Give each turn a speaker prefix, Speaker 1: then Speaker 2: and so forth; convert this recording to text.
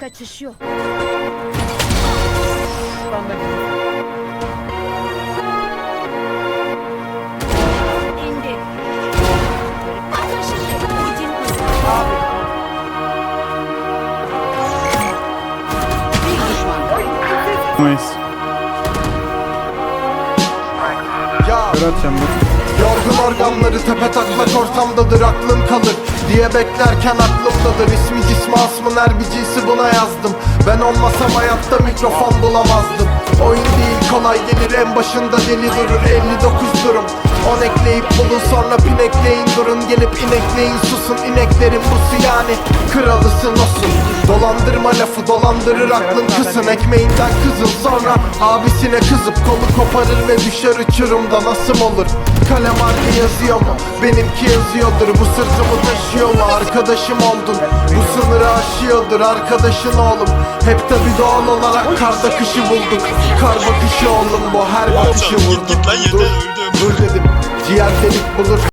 Speaker 1: Kaçış yok. İndi. Bakın şimdi. Bir düşman.
Speaker 2: Mayıs.
Speaker 3: Ya
Speaker 2: atacağım dur.
Speaker 3: yorgun organları tepe taklak ortamdadır aklım kalır Diye beklerken aklımdadır ismi cismi asmın cinsi buna yazdım. Ben olmasam hayatta mikrofon bulamazdım. Oyun değil kolay gelir. En başında deli durur. 59 durum. 10 ekleyip bulun sonra pinekleyin durun Gelip inekleyin. Susun ineklerin busu yani Kralısın olsun. Dolandırma lafı dolandırır aklın kısın Ekmeğinden kızın sonra abisine kızıp Kolu koparır ve düşer uçurumda nasıl olur? Kalem harbi yazıyor mu? Benimki yazıyordur. Bu sırtımı taşıyor mu? Arkadaşım oldun Bu sınırı aşıyordur arkadaşın oğlum. Hep tabi doğal olarak karda kışı bulduk. Kar bakışı oğlum bu her bakışı vurdum Dur, dur dedim. Ciğer delik bulur